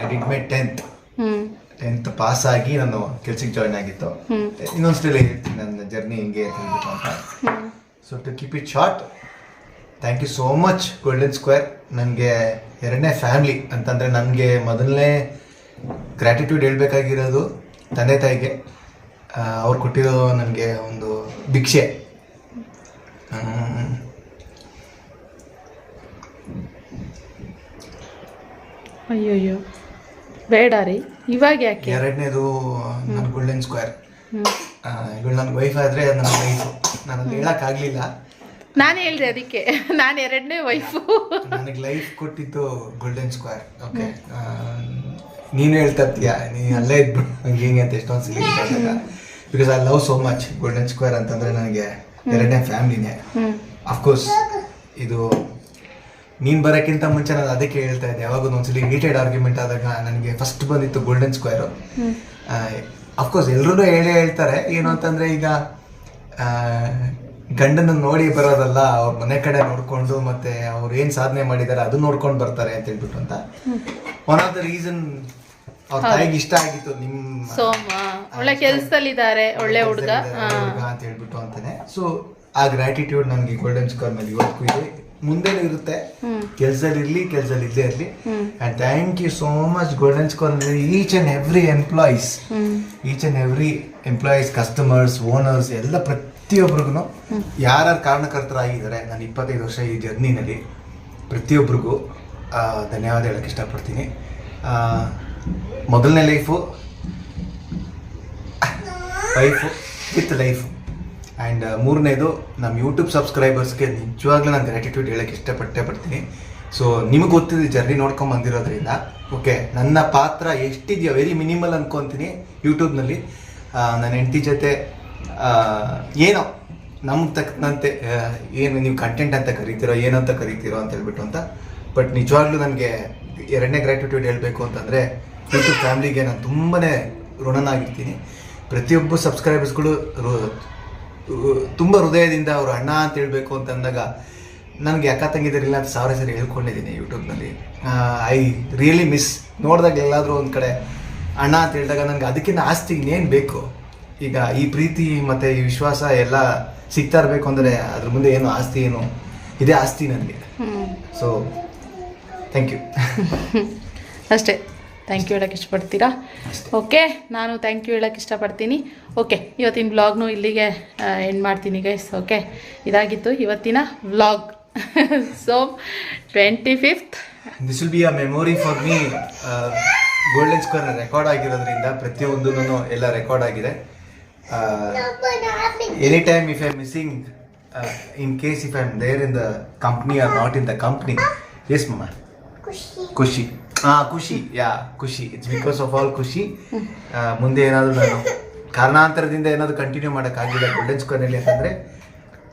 I did my tenth tenth pass ಆಗಿ ನಾನು ಕೆಲ್ಸಕ್ಕೆ ಜಾಯ್ನ್ ಆಗಿತ್ತು. ಇನ್ನೊಂದ್ಸಲ ಸ್ಟಿಲ್ ಹೇಳ್ತೀನಿ ನನ್ನ ಜರ್ನಿ ಹಿಂಗೆ ಅಂತ so to keep it short thank you so much golden square ನನಗೆ ಎರಡನೇ ಫ್ಯಾಮ್ಲಿ ಅಂತಂದರೆ ನನಗೆ ಮೊದಲನೇ ಗ್ರ್ಯಾಟಿಟ್ಯೂಡ್ ಹೇಳಬೇಕಾಗಿರೋದು ತಂದೆ ತಾಯಿಗೆ. ಅವ್ರು ಕೊಟ್ಟಿರೋ ನನಗೆ ಒಂದು ಭಿಕ್ಷೆ. ಅಯ್ಯೋ ಅಯ್ಯೋಯ್ಯೋ. ಬೇಡ ರೀ. ಇವಾಗ ಯಾಕೆ? ಎರಡನೇದು ನನ್ನ ಗೋಲ್ಡನ್ ಸ್ಕ್ವೇರ್ ಇವಳು ನನ್ನ ವೈಫ್ ಆದರೆ ನನ್ನ ವೈಫು ನನಗೆ ಹೇಳೋಕ್ಕಾಗಲಿಲ್ಲ. ನಾನು ಹೇಳಿದೆ ಅದಕ್ಕೆ. ನಾನು ಎರಡನೇ ವೈಫು ನನಗೆ ಲೈಫ್ ಕೊಟ್ಟಿತ್ತು ಗೋಲ್ಡನ್ ಸ್ಕ್ವೇರ್ ಓಕೆ ನೀನು ಹೇಳ್ತಾ ಇರ್ತೀಯ? ನೀನು ಅಲ್ಲೇ ಇದ್ಬಿಟ್ಟು ನಂಗೆ ಹಿಂಗೆ ಅಂತ ಎಷ್ಟೊಂದು ಸಲ because I love so much golden square ಅಂತಂದರೆ ನನಗೆ ಎರಡನೇ ಫ್ಯಾಮ್ಲಿನೇ. ಅಫ್ಕೋರ್ಸ್ ಇದು ನೀನು ಬರೋಕ್ಕಿಂತ ಮುಂಚೆ ನಾನು ಅದಕ್ಕೆ ಹೇಳ್ತಾ ಇದ್ದೆ. ಯಾವಾಗ ಒಂದ್ಸಲಿ ಹೀಟೆಡ್ ಆರ್ಗ್ಯುಮೆಂಟ್ ಆದಾಗ ನನಗೆ ಫಸ್ಟ್ ಬಂದಿತ್ತು ಗೋಲ್ಡನ್ ಸ್ಕ್ವೇರು ಅಫ್ಕೋರ್ಸ್ ಎಲ್ಲರೂ ಹೇಳೇ ಹೇಳ್ತಾರೆ. ಏನು ಅಂತಂದರೆ ಈಗ ಆ, ಗಂಡನ ನೋಡಿ ಬರೋದಲ್ಲ ಅವ್ರ ಮನೆ ಕಡೆ ನೋಡ್ಕೊಂಡು ಮತ್ತೆ ಅವ್ರು ಏನ್ ಸಾಧನೆ ಮಾಡಿದ್ದಾರೆ ಅದು ನೋಡ್ಕೊಂಡು ಬರ್ತಾರೆ ಅಂತ ಹೇಳ್ಬಿಟ್ಟು ಅಂತ. ಒನ್ ಆಫ್ ದ ರೀಸನ್ ಅವ್ರ ತಾಯಿಗೆ ಇಷ್ಟ ಆಗಿತ್ತು ನಿಮ್ಮ ಸೋಮ ಒಳ್ಳೆ ಕೆಲ್ಸದಲ್ಲಿದ್ದಾರೆ ಒಳ್ಳೆ ಹುಡುಗ. ಹುಡುಗ ಅಂತ ಹೇಳ್ಬಿಟ್ಟು ಅಂತಾನೆ. ಸೊ ಆ ಗ್ರಾಟಿಟ್ಯೂಡ್ ನನಗೆ ಗೋಲ್ಡನ್ ಸ್ಕೋರ್ ಮೇಲೆ ಇವತ್ತು ಇದೆ. ಮುಂದೆನೂ ಇರುತ್ತೆ. ಕೆಲ್ಸದಲ್ಲಿ ಇರ್ಲಿ ಕೆಲ್ಸದಲ್ಲಿ ಇಲ್ಲೇ ಇರ್ಲಿ. And thank you so much golden square each and every employees each and every employees customers owners ಎಲ್ಲ ಪ್ರತಿಯೊಬ್ರಿಗೂ ಯಾರ್ಯಾರು ಕಾರಣಕರ್ತರಾಗಿದ್ದಾರೆ ನಾನು ಇಪ್ಪತ್ತೈದು ವರ್ಷ ಈ ಜರ್ನಿನಲ್ಲಿ ಪ್ರತಿಯೊಬ್ಬರಿಗೂ ಧನ್ಯವಾದ ಹೇಳಕ್ಕೆ ಇಷ್ಟಪಡ್ತೀನಿ. ಮೊದಲನೇ life life with life. And ಮೂರನೇದು ನಮ್ಮ ಯೂಟ್ಯೂಬ್ ಸಬ್ಸ್ಕ್ರೈಬರ್ಸ್ಗೆ ನಿಜವಾಗ್ಲೂ ನಾನು ಗ್ರ್ಯಾಟಿಟ್ಯೂಡ್ ಹೇಳಕ್ಕೆ ಇಷ್ಟಪಟ್ಟೆ ಪಡ್ತೀನಿ. ಸೊ ನಿಮಗೆ ಗೊತ್ತಿದೆ ಜರ್ನಿ ನೋಡ್ಕೊಂಡು ಬಂದಿರೋದ್ರಿಂದ. ಓಕೆ ನನ್ನ ಪಾತ್ರ ಎಷ್ಟಿದೆಯೋ ವೆರಿ ಮಿನಿಮಲ್ ಅನ್ಕೊತೀನಿ ಯೂಟ್ಯೂಬ್ನಲ್ಲಿ ನನ್ನ ಹೆಂಡತಿ ಜೊತೆ ಏನೋ ನಮ್ಗೆ ತಕ್ಕಂತೆ ಏನು ನೀವು ಕಂಟೆಂಟ್ ಅಂತ ಕರಿತೀರೋ ಏನಂತ ಕರಿತೀರೋ ಅಂತ ಹೇಳ್ಬಿಟ್ಟು ಅಂತ. ಬಟ್ ನಿಜವಾಗ್ಲೂ ನನಗೆ ಎರಡನೇ ಗ್ರ್ಯಾಟಿಟ್ಯೂಡ್ ಹೇಳಬೇಕು ಅಂತಂದರೆ ಯೂಟ್ಯೂಬ್ ಫ್ಯಾಮ್ಲಿಗೆ ನಾನು ತುಂಬಾ ಋಣನಾಗಿರ್ತೀನಿ. ಪ್ರತಿಯೊಬ್ಬ ಸಬ್ಸ್ಕ್ರೈಬರ್ಸ್ಗಳು ತುಂಬ ಹೃದಯದಿಂದ ಅವರು ಅಣ್ಣ ಅಂತ ಹೇಳಬೇಕು ಅಂತ ಅಂದಾಗ ನನಗೆ ಅಕ್ಕ ತಂಗಿದರಿಲ್ಲ ಅಂತ ಸಾವಿರ ಸರಿ ಹೇಳ್ಕೊಂಡಿದ್ದೀನಿ ಯೂಟ್ಯೂಬ್ನಲ್ಲಿ. ಐ ರಿಯಲಿ ಮಿಸ್ ನೋಡಿದಾಗ ಎಲ್ಲಾದರೂ ಒಂದು ಕಡೆ ಅಣ್ಣ ಅಂತ ಹೇಳಿದಾಗ ನನಗೆ ಅದಕ್ಕಿಂತ ಆಸ್ತಿ ಇನ್ನೇನು ಬೇಕು? ಈಗ ಈ ಪ್ರೀತಿ ಮತ್ತು ಈ ವಿಶ್ವಾಸ ಎಲ್ಲ ಸಿಗ್ತಾ ಇರಬೇಕು ಅಂದರೆ ಅದ್ರ ಮುಂದೆ ಏನು ಆಸ್ತಿ ಏನು? ಇದೇ ಆಸ್ತಿ ನನಗೆ. ಸೊ ಥ್ಯಾಂಕ್ ಯು ಅಷ್ಟೇ. ಥ್ಯಾಂಕ್ ಯು ಹೇಳಕ್ಕೆ ಇಷ್ಟಪಡ್ತೀರಾ? ಓಕೆ ನಾನು ಥ್ಯಾಂಕ್ ಯು ಹೇಳಕ್ಕೆ ಇಷ್ಟಪಡ್ತೀನಿ. ಓಕೆ ಇವತ್ತಿನ ವ್ಲಾಗ್ನು ಇಲ್ಲಿಗೆ ಎಂಡ್ ಮಾಡ್ತೀನಿ ಗೈಸ್ ಓಕೆ ಇದಾಗಿತ್ತು ಇವತ್ತಿನ vlog so twenty fifth this will be a memory for me golden square record ಆಗಿರೋದ್ರಿಂದ ಪ್ರತಿಯೊಂದೂ ಎಲ್ಲ ರೆಕಾರ್ಡ್ ಆಗಿದೆ. Any time if I missing in case if I am there in the company or not in the company yes ಮಮ್ಮ ಖುಷಿ ಹಾಂ ಖುಷಿ ಯಾ ಖುಷಿ it's because of all ಖುಷಿ ಮುಂದೆ ಏನಾದರೂ ನಾನು ಕಾರಣಾಂತರದಿಂದ ಏನಾದರೂ ಕಂಟಿನ್ಯೂ ಮಾಡೋಕ್ಕಾಗಿಲ್ಲ ಗೋಲ್ಡನ್ ಸ್ಕ್ವೇರ್ನಲ್ಲಿ ಅಂತಂದರೆ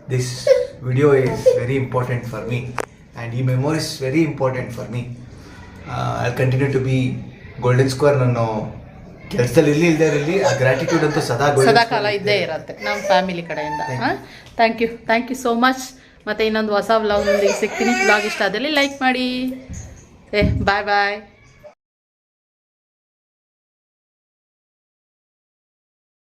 this video is very important for me and ಈ memories very important for me I continue to be golden square ನಾನು ಕೆಲಸದಲ್ಲಿ ಇಲ್ಲಿ ಇಲ್ಲದೆ ಇರಲಿ ಆ ಗ್ರಾಟಿಟ್ಯೂಡ್ ಅಂತೂ ಸದಾ golden ಸದಾ ಕಾಲ ಇದ್ದೇ ಇರುತ್ತೆ ನಮ್ಮ ಫ್ಯಾಮಿಲಿ ಕಡೆಯಿಂದ. Thank you thank you so much ಮತ್ತು ಇನ್ನೊಂದು ಹೊಸ ವ್ಲಾಗ್ನೊಂದಿಗೆ ಸಿಗ್ತೀನಿ. ವ್ಲಾಗ್ ಇಷ್ಟ ಆದಲ್ಲಿ ಲೈಕ್ ಮಾಡಿ. ಏ ಬಾಯ್ ಬಾಯ್